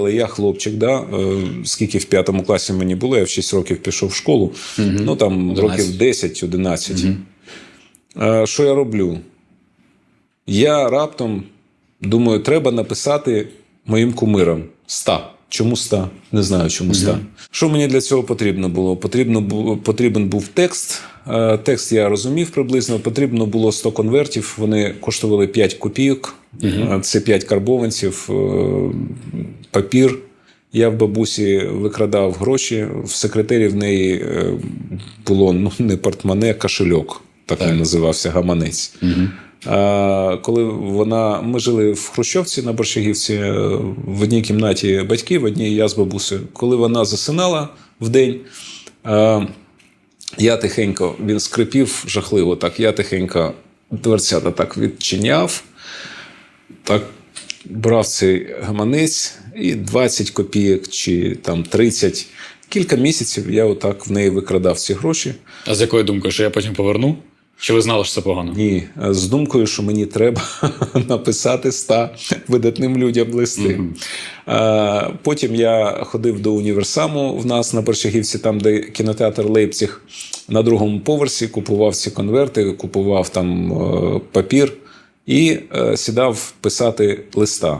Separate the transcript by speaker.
Speaker 1: Але я хлопчик, да, е, скільки в п'ятому класі мені було, я в 6 років пішов в школу, ну там
Speaker 2: 11.
Speaker 1: років 10-11. Е, Що я роблю? Я раптом думаю, треба написати моїм кумирам ста. Чому ста? Не знаю, чому ста. Що мені для цього потрібно було? Потрібно потрібен був текст. Е, Текст я розумів приблизно. Потрібно було 100 конвертів. Вони коштували 5 копійок. Е, Це 5 карбованців, е, папір. Я в бабусі викрадав гроші. В секретарі в неї е, було ну, не портмоне, а кошельок. Так, він називався гаманець. А, коли вона, ми жили в Хрущовці на Борщагівці е, в одній кімнаті батьки, в одній я з бабусею. Коли вона засинала в день, а, я тихенько, він скрипів жахливо, так я тихенько дверцята так відчиняв, так брав цей гаманець і 20 копійок чи там 30. Кілька місяців я отак в неї викрадав ці гроші.
Speaker 2: А з якою думкою, що я потім поверну? Чи ви знали, що це погано?
Speaker 1: Ні, з думкою, що мені треба написати ста видатним людям листи. А, Потім я ходив до універсаму в нас на Борщагівці, там, де кінотеатр Лейпціг, на другому поверсі, купував ці конверти, купував там е, папір і е, сідав писати листа.